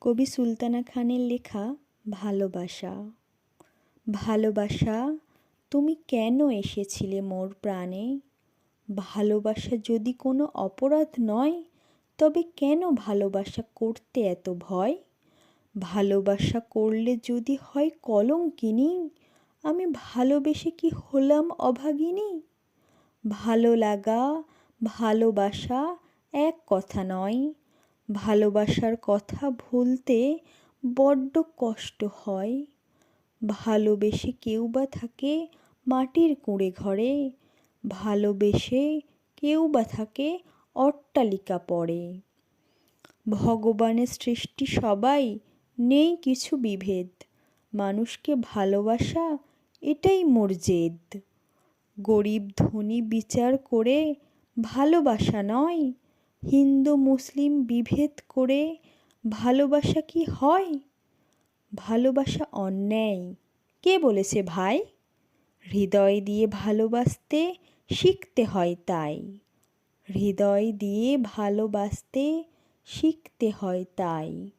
কবি সুলতানা খানের লেখা ভালোবাসা। ভালোবাসা, তুমি কেন এসেছিলে মোর প্রাণে? ভালোবাসা যদি কোনো অপরাধ নয়, তবে কেন ভালোবাসা করতে এত ভয়? ভালোবাসা করলে যদি হয় কলঙ্কিনী আমি ভালোবেসে কি হলাম অভাগিনী? ভালো লাগা, ভালোবাসা এক কথা নয় ভালোবাসার কথা ভুলতে বড্ড কষ্ট হয়। ভালোবেসে কেউ বা থাকে মাটির কুঁড়ে ঘরে। ভালোবেসে কেউ বা থাকে অট্টালিকা পড়ে। ভগবানের সৃষ্টি সবাই, নেই কিছু বিভেদ। মানুষকে ভালোবাসা, এটাই মোর জেদ। গরিব ধনী বিচার করে ভালোবাসা নয় হিন্দু মুসলিম বিভেদ করে ভালোবাসা কি হয়? ভালোবাসা অন্যায়। কে বলেছে ভাই? হৃদয় দিয়ে ভালোবাসতে শিখতে হয় তাই। হৃদয় দিয়ে ভালোবাসতে শিখতে হয় তাই।